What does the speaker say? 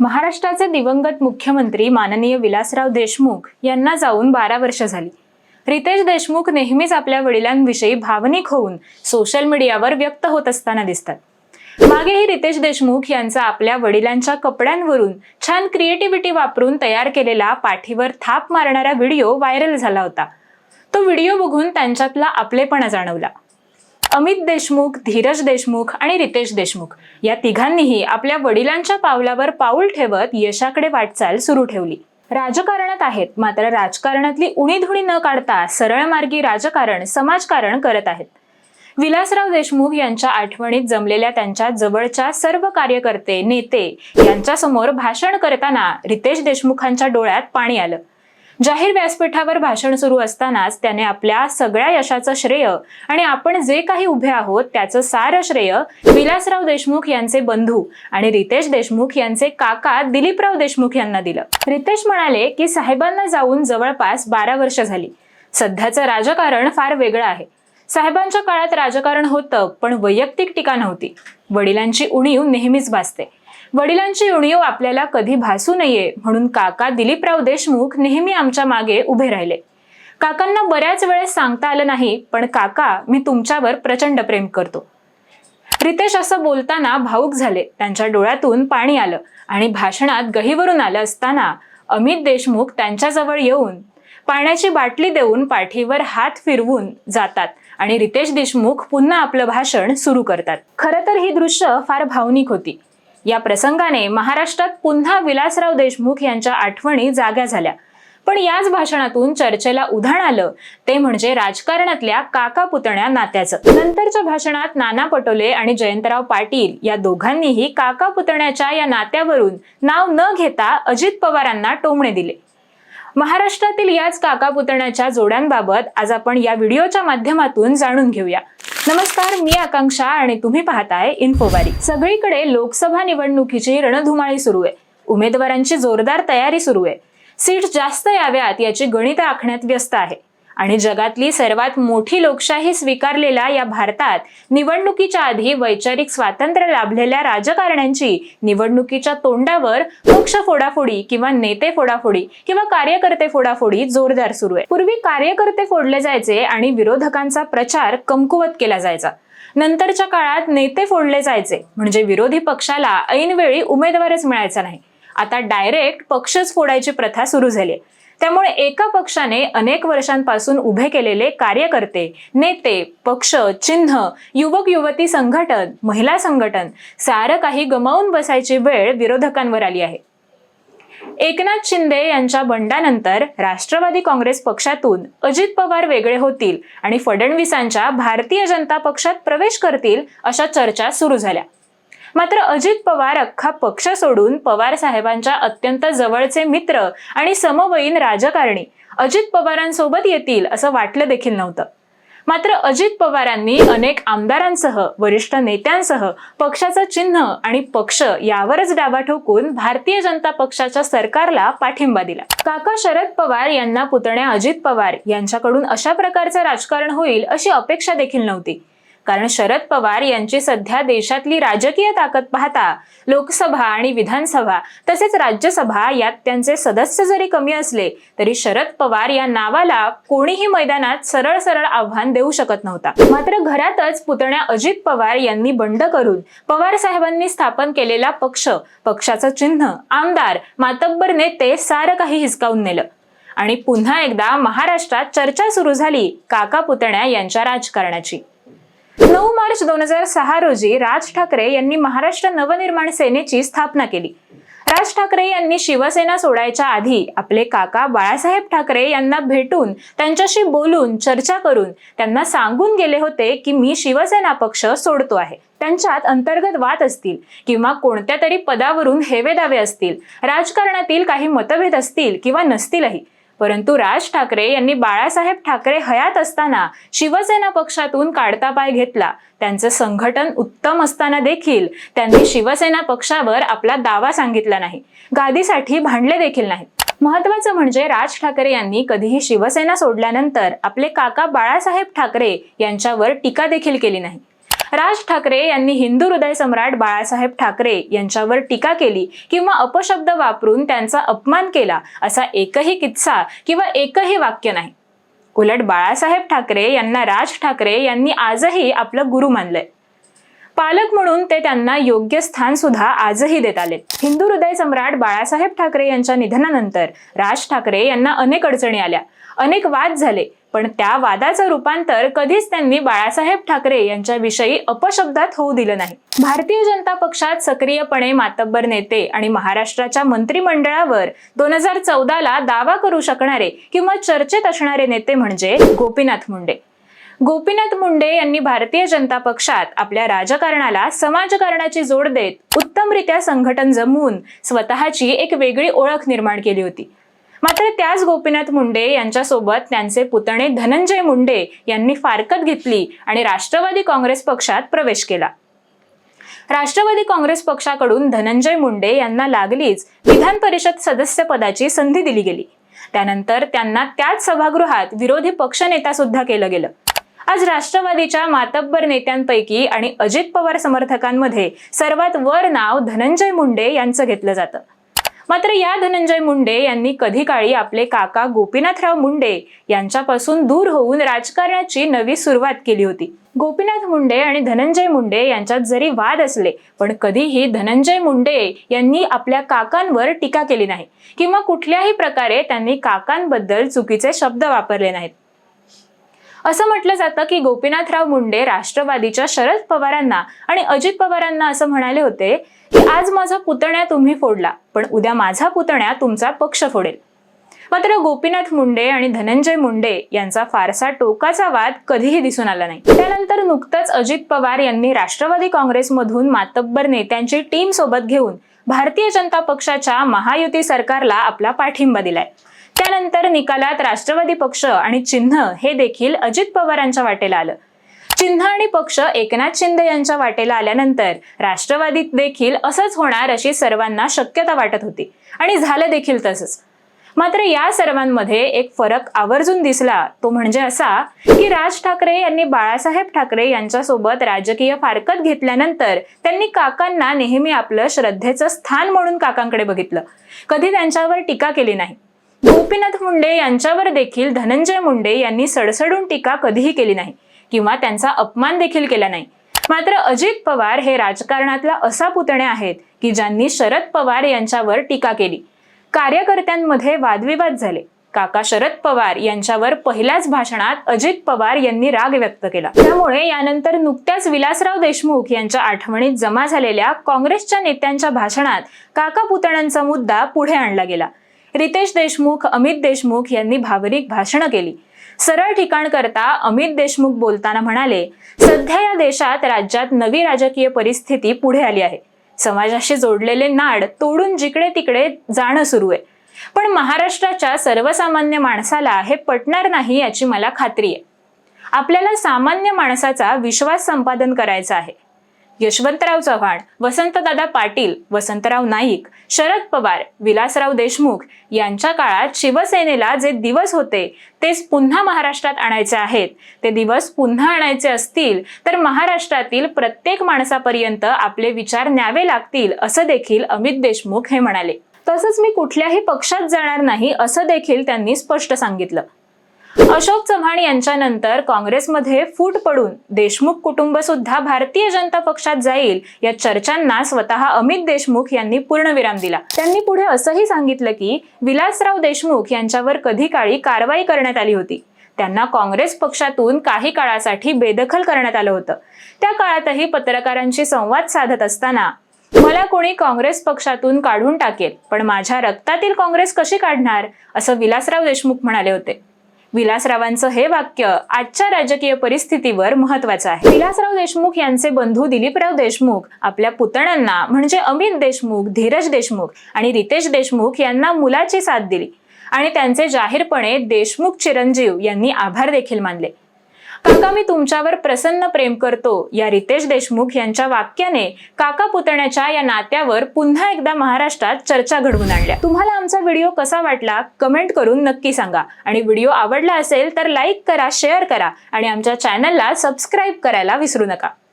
महाराष्ट्राचे दिवंगत मुख्यमंत्री माननीय विलासराव देशमुख यांना जाऊन बारा वर्ष झाली. रितेश देशमुख नेहमीच आपल्या वडिलांविषयी भावनिक होऊन सोशल मीडियावर व्यक्त होत असताना दिसतात. मागेही रितेश देशमुख यांचा आपल्या वडिलांच्या कपड्यांवरून छान क्रिएटिव्हिटी वापरून तयार केलेला पाठीवर थाप मारणारा व्हिडिओ व्हायरल झाला होता. तो व्हिडिओ बघून त्यांच्यातला आपलेपणा जाणवला. अमित देशमुख धीरज देशमुख आणि रितेश देशमुख. या तिघांनीही आपल्या वडिलांच्या पावलावर पाऊल ठेवत यशाकडे वाटचाल सुरू ठेवली. राजकारणात आहेत मात्र राजकारणातली उणीधुणी न काढता सरळ मार्गी राजकारण समाजकारण करत आहेत. विलासराव देशमुख यांच्या आठवणीत जमलेल्या त्यांच्या जवळच्या सर्व कार्यकर्ते नेते यांच्यासमोर भाषण करताना रितेश देशमुखांच्या डोळ्यात पाणी आलं. जाहीर व्यासपीठावर भाषण सुरू असतानाच त्याने आपल्या सगळ्या यशाचं श्रेय आणि आपण जे काही उभे आहोत त्याचं सार श्रेय विलासराव देशमुख यांचे बंधू आणि रितेश देशमुख यांचे काका दिलीपराव देशमुख यांना दिलं. रितेश म्हणाले की साहेबांना जाऊन जवळपास बारा वर्ष झाली. सध्याचं राजकारण फार वेगळं आहे. साहेबांच्या काळात राजकारण होतं पण वैयक्तिक टीका नव्हती. वडिलांची उणीव नेहमीच भासते. वडिलांची उणीव आपल्याला कधी भासू नये म्हणून काका दिलीपराव देशमुख नेहमी आमच्या मागे उभे राहिले. काकांना बऱ्याच वेळेस सांगता आलं नाही पण काका मी तुमच्यावर प्रचंड प्रेम करतो. रितेश असं बोलताना भाऊक झाले. त्यांच्या डोळ्यातून पाणी आलं आणि भाषणात गहीवरून आलं असताना अमित देशमुख त्यांच्याजवळ येऊन पाण्याची बाटली देऊन पाठीवर हात फिरवून जातात आणि रितेश देशमुख पुन्हा आपलं भाषण सुरू करतात. खरं तर ही दृश्य फार भावनिक होती. या प्रसंगाने महाराष्ट्रात पुन्हा विलासराव देशमुख यांच्या आठवणी जाग्या झाल्या. पण याच भाषणातून चर्चेला उधाण आलं ते म्हणजे राजकारणातल्या काका पुतण्या नात्याचं. नंतरच्या भाषणात नाना पटोले आणि जयंतराव पाटील या दोघांनीही काका पुतण्याच्या या नात्यावरून नाव न घेता अजित पवारांना टोमणे दिले. महाराष्ट्रातील याच काका पुतण्याच्या जोड्यांबाबत आज आपण या व्हिडिओच्या माध्यमातून जाणून घेऊया. नमस्कार मी आकांक्षा आणि तुम्ही पाहताय इन्फोवारी. सगळीकडे लोकसभा निवडणुकीची रणधुमाळी सुरू आहे. उमेदवारांची जोरदार तयारी सुरू आहे. सीट जास्त याव्यात याची गणित आखण्यात व्यस्त आहे. आणि जगातली सर्वात मोठी लोकशाही स्वीकारलेल्या या भारतात निवडणुकीच्या आधी वैचारिक स्वातंत्र्य लाभलेल्या राजकारण्यांची निवडणुकीच्या तोंडावर पक्ष फोडाफोडी किंवा नेते फोडाफोडी किंवा कार्यकर्ते फोडाफोडी जोरदार सुरू आहे. पूर्वी कार्यकर्ते फोडले जायचे आणि विरोधकांचा प्रचार कमकुवत केला जायचा. नंतरच्या काळात नेते फोडले जायचे. म्हणजे विरोधी पक्षाला ऐनवेळी उमेदवारच मिळायचा नाही. आता डायरेक्ट पक्षच फोडायची प्रथा सुरू झाली आहे. त्यामुळे एका पक्षाने अनेक वर्षांपासून उभे केलेले कार्यकर्ते नेते पक्ष चिन्ह युवक युवती संघटन महिला संघटन सारं काही गमावून बसायची वेळ विरोधकांवर आली आहे. एकनाथ शिंदे यांच्या बंडानंतर राष्ट्रवादी काँग्रेस पक्षातून अजित पवार वेगळे होतील आणि फडणवीसांच्या भारतीय जनता पक्षात प्रवेश करतील अशा चर्चा सुरू झाल्या. मात्र अजित पवार अख्खा पक्ष सोडून पवार साहेबांच्या अत्यंत जवळचे मित्र आणि समवयीन राजकारणी अजित पवारांसोबत येतील असं वाटलं देखील नव्हतं. मात्र अजित पवारांनी अनेक आमदारांसह वरिष्ठ नेत्यांसह पक्षाचं चिन्ह आणि पक्ष यावरच डाबा ठोकून भारतीय जनता पक्षाच्या सरकारला पाठिंबा दिला. काका शरद पवार यांना पुतण्या अजित पवार यांच्याकडून अशा प्रकारचं राजकारण होईल अशी अपेक्षा देखील नव्हती. कारण शरद पवार यांची सध्या देशातली राजकीय ताकद पाहता लोकसभा आणि विधानसभा तसेच राज्यसभा यात त्यांचे सदस्य जरी कमी असले तरी शरद पवार या नावाला कोणीही मैदानात सरळ सरळ आव्हान देऊ शकत नव्हता. मात्र घरातच पुतण्या अजित पवार यांनी बंड करून पवार साहेबांनी स्थापन केलेला पक्ष पक्षाचं चिन्ह आमदार मातब्बर नेते सारं काही हिसकावून नेलं. आणि पुन्हा एकदा महाराष्ट्रात चर्चा सुरू झाली काका पुतण्या यांच्या राजकारणाची. नऊ मार्च दोन हजार सहा रोजी राज ठाकरे यांनी महाराष्ट्र नवनिर्माण सेनेची स्थापना केली. राज ठाकरे यांनी शिवसेना सोडायच्या आधी आपले काका बाळासाहेब ठाकरे यांना भेटून त्यांच्याशी बोलून चर्चा करून त्यांना सांगून गेले होते की मी शिवसेना पक्ष सोडतो आहे. त्यांच्यात अंतर्गत वाद असतील किंवा कोणत्या तरी पदावरून हेवेदावे असतील राजकारणातील काही मतभेद असतील किंवा नसतीलही परंतु राज ठाकरे यांनी बाळासाहेब ठाकरे हयात असताना शिवसेना पक्षातून काढता पाय घेतला. त्यांचं संघटन उत्तम असताना देखील त्यांनी शिवसेना पक्षावर आपला दावा सांगितला नाही. गादीसाठी भांडले देखील नाहीत. महत्वाचं म्हणजे राज ठाकरे यांनी कधीही शिवसेना सोडल्यानंतर आपले काका बाळासाहेब ठाकरे यांच्यावर टीका देखील केली नाही. राज ठाकरे यांनी हिंदू हृदय सम्राट बाळासाहेब ठाकरे यांच्यावर टीका केली किंवा अपशब्द वापरून त्यांचा अपमान केला असा एकही किस्सा किंवा एकही वाक्य नाही. उलट बाळासाहेब ठाकरे यांना राज ठाकरे यांनी आजही आपलं गुरु मानलंय. पालक म्हणून ते त्यांना योग्य स्थान सुद्धा आजही देत आले हिंदू हृदय सम्राट बाळासाहेब ठाकरे यांच्या निधनानंतर राज ठाकरे यांना अनेक अडचणी आल्या. अनेक वाद झाले पण त्या वादाचं रूपांतर कधीच त्यांनी बाळासाहेब ठाकरे यांच्याविषयी अपशब्दात होऊ दिलं नाही. भारतीय जनता पक्षात सक्रियपणे मातब्बर नेते आणि महाराष्ट्राच्या मंत्रिमंडळावर दोन हजार चौदाला दावा करू शकणारे किंवा चर्चेत असणारे नेते म्हणजे गोपीनाथ मुंडे. गोपीनाथ मुंडे यांनी भारतीय जनता पक्षात आपल्या राजकारणाला समाजकारणाची जोड देत उत्तमरित्या संघटन जमवून स्वतःची एक वेगळी ओळख निर्माण केली होती. मात्र त्याच गोपीनाथ मुंडे यांच्यासोबत त्यांचे पुतणे धनंजय मुंडे यांनी फारकत घेतली आणि राष्ट्रवादी काँग्रेस पक्षात प्रवेश केला. राष्ट्रवादी काँग्रेस पक्षाकडून धनंजय मुंडे यांना लागलीच विधान परिषद सदस्य पदाची संधी दिली गेली. त्यानंतर त्यांना त्याच सभागृहात विरोधी पक्षनेता सुद्धा केलं गेलं. आज राष्ट्रवादीच्या मातब्बर नेत्यांपैकी आणि अजित पवार समर्थकांमध्ये सर्वात वर नाव धनंजय मुंडे यांचं घेतलं जातं. मात्र या धनंजय मुंडे यांनी कधी काळी आपले काका गोपीनाथराव मुंडे यांच्यापासून दूर होऊन राजकारणाची नवी सुरुवात केली होती. गोपीनाथ मुंडे आणि धनंजय मुंडे यांच्यात जरी वाद असले पण कधीही धनंजय मुंडे यांनी आपल्या काकांवर टीका केली नाही किंवा कुठल्याही प्रकारे त्यांनी काकांबद्दल चुकीचे शब्द वापरले नाहीत. असं म्हटलं जातं की गोपीनाथराव मुंडे राष्ट्रवादीच्या शरद पवारांना आणि अजित पवारांना असं म्हणाले होते की आज माझा पुतण्या तुम्ही फोडला पण उद्या माझा पुतण्या तुमचा पक्ष फोडेल. मात्र गोपीनाथ मुंडे आणि धनंजय मुंडे यांचा फारसा टोकाचा वाद कधीही दिसून आला नाही. त्यानंतर नुकतंच अजित पवार यांनी राष्ट्रवादी काँग्रेसमधून मातब्बर नेत्यांची टीम सोबत घेऊन भारतीय जनता पक्षाच्या महायुती सरकारला आपला पाठिंबा दिलाय. त्यानंतर निकालात राष्ट्रवादी पक्ष आणि चिन्ह हे देखील अजित पवारांच्या वाटेला आलं. चिन्ह आणि पक्ष एकनाथ शिंदे यांच्या वाटेला आल्यानंतर राष्ट्रवादीत देखील असंच होणार अशी सर्वांना शक्यता वाटत होती. आणि झालं देखील तसंच. मात्र या सर्वांमध्ये एक फरक आवर्जून दिसला. तो म्हणजे असा की राज ठाकरे यांनी बाळासाहेब ठाकरे यांच्यासोबत राजकीय फारकत घेतल्यानंतर त्यांनी काकांना नेहमी आपलं श्रद्धेचं स्थान म्हणून काकांकडे बघितलं. कधी त्यांच्यावर टीका केली नाही. गोपीनाथ मुंडे यांच्यावर देखील धनंजय मुंडे यांनी सडसडून टीका कधीही केली नाही किंवा त्यांचा अपमान देखील केला नाही. मात्र अजित पवार हे राजकारणातला असा पुतणे आहेत की ज्यांनी शरद पवार यांच्यावर टीका केली. कार्यकर्त्यांमध्ये वादविवाद झाले. काका शरद पवार यांच्यावर पहिल्याच भाषणात अजित पवार यांनी राग व्यक्त केला. त्यामुळे यानंतर नुकत्याच विलासराव देशमुख यांच्या आठवणीत जमा झालेल्या काँग्रेसच्या नेत्यांच्या भाषणात काका पुतण्यांचा मुद्दा पुढे आणला गेला. रितेश देशमुख अमित देशमुख यांनी भावनिक भाषणं केली. सरळ ठिकाण करता अमित देशमुख बोलताना म्हणाले सध्या या देशात राज्यात नवी राजकीय परिस्थिती पुढे आली आहे. समाजाशी जोडलेले नाड तोडून जिकडे तिकडे जाणं सुरू आहे. पण महाराष्ट्राच्या सर्वसामान्य माणसाला हे पटणार नाही याची मला खात्री आहे. आपल्याला सामान्य माणसाचा विश्वास संपादन करायचा आहे. यशवंतराव चव्हाण वसंतदादा पाटील वसंतराव नाईक शरद पवार विलासराव देशमुख यांच्या काळात शिवसेनेला जे दिवस होते तेच पुन्हा महाराष्ट्रात आणायचे आहेत. ते दिवस पुन्हा आणायचे असतील तर महाराष्ट्रातील प्रत्येक माणसापर्यंत आपले विचार न्यावे लागतील असं देखील अमित देशमुख हे म्हणाले. तसंच मी कुठल्याही पक्षात जाणार नाही असं देखील त्यांनी स्पष्ट सांगितलं. अशोक चव्हाण यांच्यानंतर काँग्रेसमध्ये फूट पडून देशमुख कुटुंब सुद्धा भारतीय जनता पक्षात जाईल या चर्चांना स्वतः अमित देशमुख यांनी पूर्णविराम दिला. त्यांनी पुढे असंही सांगितलं की विलासराव देशमुख यांच्यावर कधी काळी कारवाई करण्यात आली होती. त्यांना काँग्रेस पक्षातून काही काळासाठी बेदखल करण्यात आलं होतं. त्या काळातही पत्रकारांशी संवाद साधत असताना मला कोणी काँग्रेस पक्षातून काढून टाकेल पण माझ्या रक्तातील काँग्रेस कशी काढणार? असं विलासराव देशमुख म्हणाले होते. विलासरावांचं हे वाक्य आजच्या राजकीय परिस्थितीवर महत्वाचं आहे. विलासराव देशमुख यांचे बंधू दिलीपराव देशमुख आपल्या पुतण्यांना म्हणजे अमित देशमुख धीरज देशमुख आणि रितेश देशमुख यांना मुलाची साथ दिली. आणि त्यांचे जाहीरपणे देशमुख चिरंजीव यांनी आभार देखील मानले. काका मी तुमच्यावर प्रसन्न प्रेम करतो. या रितेश देशमुख यांच्या वाक्याने काका पुतण्याच्या या नात्यावर पुन्हा एकदा महाराष्ट्रात चर्चा घडवून आणल्या. तुम्हाला आमचा व्हिडिओ कसा वाटला? कमेंट करून नक्की सांगा. आणि व्हिडिओ आवडला असेल तर लाईक करा शेअर करा आणि आमच्या चॅनलला सबस्क्राईब करायला विसरू नका.